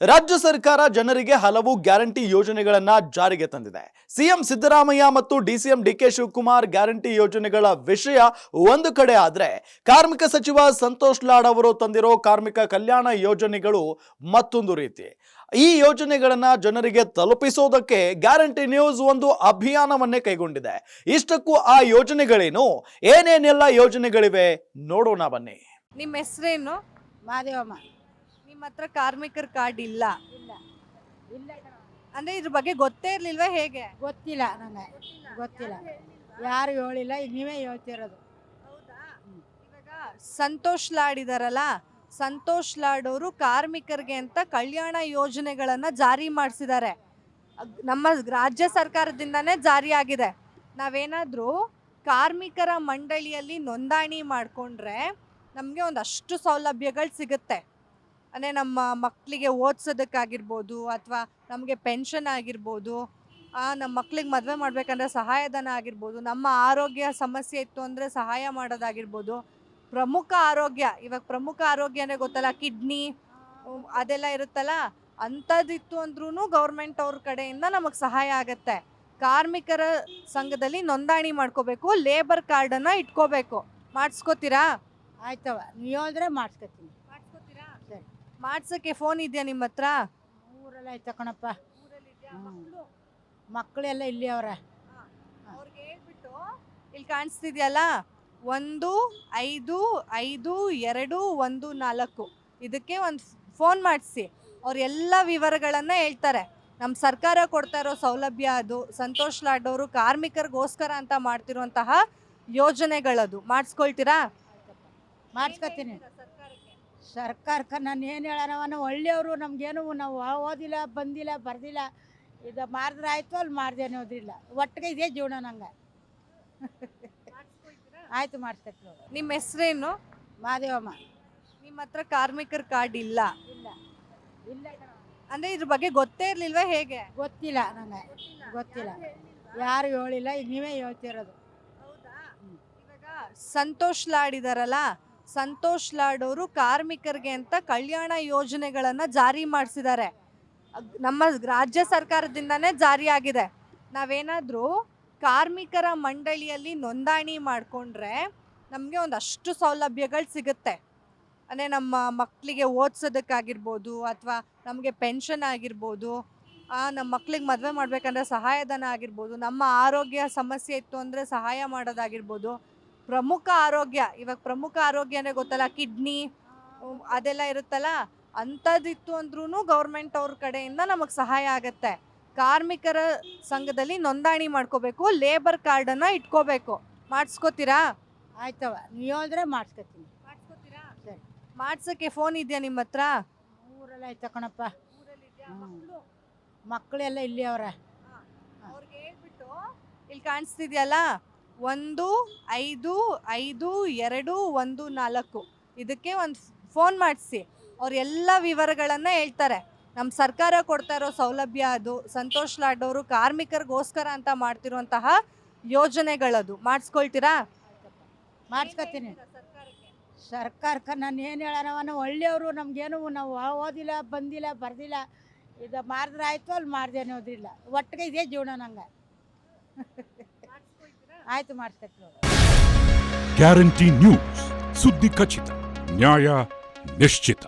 ರಾಜ್ಯ ಸರ್ಕಾರ ಜನರಿಗೆ ಹಲವು ಗ್ಯಾರಂಟಿ ಯೋಜನೆಗಳನ್ನ ಜಾರಿಗೆ ತಂದಿದೆ. ಸಿಎಂ ಸಿದ್ದರಾಮಯ್ಯ ಮತ್ತು ಡಿಸಿಎಂ ಡಿಕೆ ಶಿವಕುಮಾರ್ ಗ್ಯಾರಂಟಿ ಯೋಜನೆಗಳ ವಿಷಯ ಒಂದು ಕಡೆ ಆದ್ರೆ ಕಾರ್ಮಿಕ ಸಚಿವ ಸಂತೋಷ್ ಲಾಡ್ ಅವರು ತಂದಿರೋ ಕಾರ್ಮಿಕ ಕಲ್ಯಾಣ ಯೋಜನೆಗಳು ಮತ್ತೊಂದು ರೀತಿ. ಈ ಯೋಜನೆಗಳನ್ನ ಜನರಿಗೆ ತಲುಪಿಸೋದಕ್ಕೆ ಗ್ಯಾರಂಟಿ ನ್ಯೂಸ್ ಒಂದು ಅಭಿಯಾನವನ್ನೇ ಕೈಗೊಂಡಿದೆ. ಇಷ್ಟಕ್ಕೂ ಆ ಯೋಜನೆಗಳೇನು? ಏನೇನೆಲ್ಲ ಯೋಜನೆಗಳಿವೆ? ನೋಡೋಣ ಬನ್ನಿ. ನಿಮ್ಮ ಹೆಸರೇನು? ಮಾದೇವಮ್ಮ. ನಿಮ್ಮ ಹತ್ರ ಕಾರ್ಮಿಕರ ಕಾರ್ಡ್ ಇಲ್ಲ? ಇಲ್ಲ. ಇಲ್ಲ ಅಂದ್ರೆ ಇದ್ರ ಬಗ್ಗೆ ಗೊತ್ತೇ ಇರ್ಲಿಲ್ವಾ ಹೇಗೆ? ಗೊತ್ತಿಲ್ಲ ನಂಗೆ ಗೊತ್ತಿಲ್ಲ. ಯಾರು ಹೇಳಿಲ್ಲ ಈಗ ನೀವೇ ಹೇಳ್ತಿರೋದು. ಇವಾಗ ಸಂತೋಷ್ ಲಾಡ್ ಇದಾರಲ್ಲ ಸಂತೋಷ್ ಲಾಡ್ ಅವರು ಕಾರ್ಮಿಕರಿಗೆ ಅಂತ ಕಲ್ಯಾಣ ಯೋಜನೆಗಳನ್ನ ಜಾರಿ ಮಾಡಿಸಿದ್ದಾರೆ. ನಮ್ಮ ರಾಜ್ಯ ಸರ್ಕಾರದಿಂದನೇ ಜಾರಿ ಆಗಿದೆ. ನಾವೇನಾದರೂ ಕಾರ್ಮಿಕರ ಮಂಡಳಿಯಲ್ಲಿ ನೋಂದಣಿ ಮಾಡಿಕೊಂಡ್ರೆ ನಮಗೆ ಒಂದಷ್ಟು ಸೌಲಭ್ಯಗಳು ಸಿಗುತ್ತೆ. ಅಂದರೆ ನಮ್ಮ ಮಕ್ಕಳಿಗೆ ಓದಿಸೋದಕ್ಕಾಗಿರ್ಬೋದು ಅಥವಾ ನಮಗೆ ಪೆನ್ಷನ್ ಆಗಿರ್ಬೋದು ನಮ್ಮ ಮಕ್ಳಿಗೆ ಮದುವೆ ಮಾಡಬೇಕಂದ್ರೆ ಸಹಾಯಧನ ಆಗಿರ್ಬೋದು, ನಮ್ಮ ಆರೋಗ್ಯ ಸಮಸ್ಯೆ ಇತ್ತು ಅಂದರೆ ಸಹಾಯ ಮಾಡೋದಾಗಿರ್ಬೋದು. ಪ್ರಮುಖ ಆರೋಗ್ಯ, ಇವಾಗ ಪ್ರಮುಖ ಆರೋಗ್ಯ ಅಂದರೆ ಗೊತ್ತಲ್ಲ ಕಿಡ್ನಿ ಅದೆಲ್ಲ ಇರುತ್ತಲ್ಲ, ಅಂಥದ್ದಿತ್ತು ಅಂದ್ರೂ ಗೌರ್ಮೆಂಟ್ ಅವ್ರ ಕಡೆಯಿಂದ ನಮಗೆ ಸಹಾಯ ಆಗುತ್ತೆ. ಕಾರ್ಮಿಕರ ಸಂಘದಲ್ಲಿ ನೋಂದಣಿ ಮಾಡ್ಕೋಬೇಕು ಲೇಬರ್ ಕಾರ್ಡನ್ನು ಇಟ್ಕೋಬೇಕು. ಮಾಡಿಸ್ಕೋತೀರಾ? ಆಯ್ತವ, ನೀವು ಅಂದರೆ ಮಾಡಿಸ್ಕೊತೀನಿ. ಮಾಡ್ಸೋಕ್ಕೆ ಫೋನ್ ಇದೆಯಾ ನಿಮ್ಮ ಹತ್ರ? ಊರೆಲ್ಲ ಆಯ್ತು ಕಣಪ್ಪ. ಮಕ್ಕಳೆಲ್ಲ ಇಲ್ಲಿ ಅವ್ರ. ಅವ್ರಿಗೆ ಹೇಳ್ಬಿಟ್ಟು ಇಲ್ಲಿ ಕಾಣಿಸ್ತಿದ್ಯಲ್ಲ? ಒಂದು ಐದು ಐದು ಎರಡು ಒಂದು ನಾಲ್ಕು. ಇದಕ್ಕೆ ಒಂದು ಫೋನ್ ಮಾಡಿಸಿ. ಅವ್ರು ಎಲ್ಲ ವಿವರಗಳನ್ನು ಹೇಳ್ತಾರೆ. ನಮ್ಮ ಸರ್ಕಾರ ಕೊಡ್ತಾ ಇರೋ ಸೌಲಭ್ಯ ಅದು ಸಂತೋಷ್ ಲಾಡ್ ಅವರು ಕಾರ್ಮಿಕರಿಗೋಸ್ಕರ ಅಂತ ಮಾಡ್ತಿರುವಂತಹ ಯೋಜನೆಗಳದು. ಮಾಡಿಸ್ಕೊಳ್ತೀರಾ? ಮಾಡಿಸ್ಕೊತೀನಿ. ಸರ್ಕಾರಕ್ಕೆ ನಾನು ಏನು ಹೇಳೋಣ ನಾವು ಒಳ್ಳೆಯವರು ನಮಗೇನು ನಾವು ಓದಿಲ್ಲ ಬಂದಿಲ್ಲ ಬರ್ದಿಲ್ಲ ಇದು ಮಾಡಿದ್ರೆ ಆಯಿತು ಅಲ್ಲಿ ಮಾಡಿದೆ ಅನ್ನೋದಿಲ್ಲ. ಒಟ್ಟಿಗೆ ಇದೇ ಜೀವನ ನಂಗೆ. ಆಯ್ತು ನೋಡಿ. ನಿಮ್ಮ ಹೆಸರೇನು? ಮಾದೇವಮ್ಮ. ನಿಮ್ಮ ಹತ್ರ ಕಾರ್ಮಿಕರ ಕಾರ್ಡ್ ಇಲ್ಲ. ಇಲ್ಲ. ಇಲ್ಲ. ಅಂದರೆ ಇದ್ರ ಬಗ್ಗೆ ಗೊತ್ತೇ ಇರಲಿಲ್ವಾ ಹೇಗೆ? ಗೊತ್ತಿಲ್ಲ ನನಗೆ ಗೊತ್ತಿಲ್ಲ. ಯಾರು ಹೇಳಿಲ್ಲ ಈಗ ನೀವೇ ಹೇಳ್ತಿರೋದು. ಸಂತೋಷ್ ಲಾಡ್ ಇದಾರಲ್ಲ ಸಂತೋಷ್ ಲಾಡ್ ಅವರು ಕಾರ್ಮಿಕರಿಗೆ ಅಂತ ಕಲ್ಯಾಣ ಯೋಜನೆಗಳನ್ನು ಜಾರಿ ಮಾಡಿಸಿದ್ದಾರೆ. ನಮ್ಮ ರಾಜ್ಯ ಸರ್ಕಾರದಿಂದನೇ ಜಾರಿಯಾಗಿದೆ ನಾವೇನಾದರೂ ಕಾರ್ಮಿಕರ ಮಂಡಳಿಯಲ್ಲಿ ನೋಂದಣಿ ಮಾಡಿಕೊಂಡ್ರೆ ನಮಗೆ ಒಂದಷ್ಟು ಸೌಲಭ್ಯಗಳು ಸಿಗುತ್ತೆ. ಅಂದರೆ ನಮ್ಮ ಮಕ್ಕಳಿಗೆ ಓದಿಸೋದಕ್ಕಾಗಿರ್ಬೋದು ಅಥವಾ ನಮಗೆ ಪೆನ್ಷನ್ ಆಗಿರ್ಬೋದು ನಮ್ಮ ಮಕ್ಳಿಗೆ ಮದುವೆ ಮಾಡಬೇಕಂದ್ರೆ ಸಹಾಯಧನ ಆಗಿರ್ಬೋದು, ನಮ್ಮ ಆರೋಗ್ಯ ಸಮಸ್ಯೆ ಇತ್ತು ಅಂದರೆ ಸಹಾಯ ಮಾಡೋದಾಗಿರ್ಬೋದು ಪ್ರಮುಖ ಆರೋಗ್ಯ ಇವಾಗ ಪ್ರಮುಖ ಆರೋಗ್ಯ ಅಂದ್ರೆ ಗೊತ್ತಲ್ಲ ಕಿಡ್ನಿ ಅದೆಲ್ಲ ಇರುತ್ತಲ್ಲ ಅಂಥದ್ದಿತ್ತು ಅಂದ್ರೂ ಗೌರ್ಮೆಂಟ್ ಅವ್ರ ಕಡೆಯಿಂದ ನಮಗೆ ಸಹಾಯ ಆಗುತ್ತೆ. ಕಾರ್ಮಿಕರ ಸಂಘದಲ್ಲಿ ನೋಂದಣಿ ಮಾಡ್ಕೋಬೇಕು ಲೇಬರ್ ಕಾರ್ಡನ್ನು ಇಟ್ಕೋಬೇಕು. ಮಾಡಿಸ್ಕೋತೀರಾ? ಆಯ್ತವ ನೀವು ಹೇಳಿದ್ರೆ ಮಾಡಿಸ್ಕೊತೀನಿ. ಮಾಡಿಸ್ಕೋತೀರಾ? ಸರಿ. ಮಾಡ್ಸೋಕ್ಕೆ ಫೋನ್ ಇದೆಯಾ ನಿಮ್ಮ ಹತ್ರ? ಊರೆಲ್ಲ ಆಯ್ತಾ ಕಣಪ್ಪ. ಮಕ್ಕಳೆಲ್ಲ ಇಲ್ಲಿ ಅವರ ಅವ್ರಿಗೆ ಹೇಳ್ಬಿಟ್ಟು ಇಲ್ಲಿ ಕಾಣಿಸ್ತಿದ್ಯಲ್ಲ? ಒಂದು, ಐದು ಐದು, ಎರಡು, ಒಂದು, ನಾಲ್ಕು. ಇದಕ್ಕೆ ಒಂದು ಫೋನ್ ಮಾಡಿಸಿ. ಅವ್ರು ಎಲ್ಲ ವಿವರಗಳನ್ನು ಹೇಳ್ತಾರೆ. ನಮ್ಮ ಸರ್ಕಾರ ಕೊಡ್ತಾ ಇರೋ ಸೌಲಭ್ಯ ಅದು, ಸಂತೋಷ್ ಲಾಡ್ ಅವರು ಕಾರ್ಮಿಕರಿಗೋಸ್ಕರ ಅಂತ ಮಾಡ್ತಿರುವಂತಹ ಯೋಜನೆಗಳದು. ಮಾಡಿಸ್ಕೊಳ್ತೀರಾ? ಮಾಡಿಸ್ಕೊತೀನಿ. ಸರ್ಕಾರಕ್ಕೆ ನಾನು ಏನು ಹೇಳೋಣ ಒಳ್ಳೆಯವರು, ನಮಗೇನು ನಾವು ಓದಿಲ್ಲ, ಬಂದಿಲ್ಲ, ಬರ್ದಿಲ್ಲ. ಇದು ಮಾಡಿದ್ರೆ ಆಯಿತು, ಅಲ್ಲಿ ಮಾಡ್ದೆ ಅನ್ನೋದಿಲ್ಲ. ಒಟ್ಟಿಗೆ ಇದೇ ಜೀವನ ನಂಗೆ. ಆಯ್ತು ಮಾಡಿಸ್ಕೊತೀನಿ ಗ್ಯಾರಂಟಿ ನ್ಯೂಸ್. ಸುದ್ದಿ ಖಚಿತ ನ್ಯಾಯ ನಿಶ್ಚಿತ.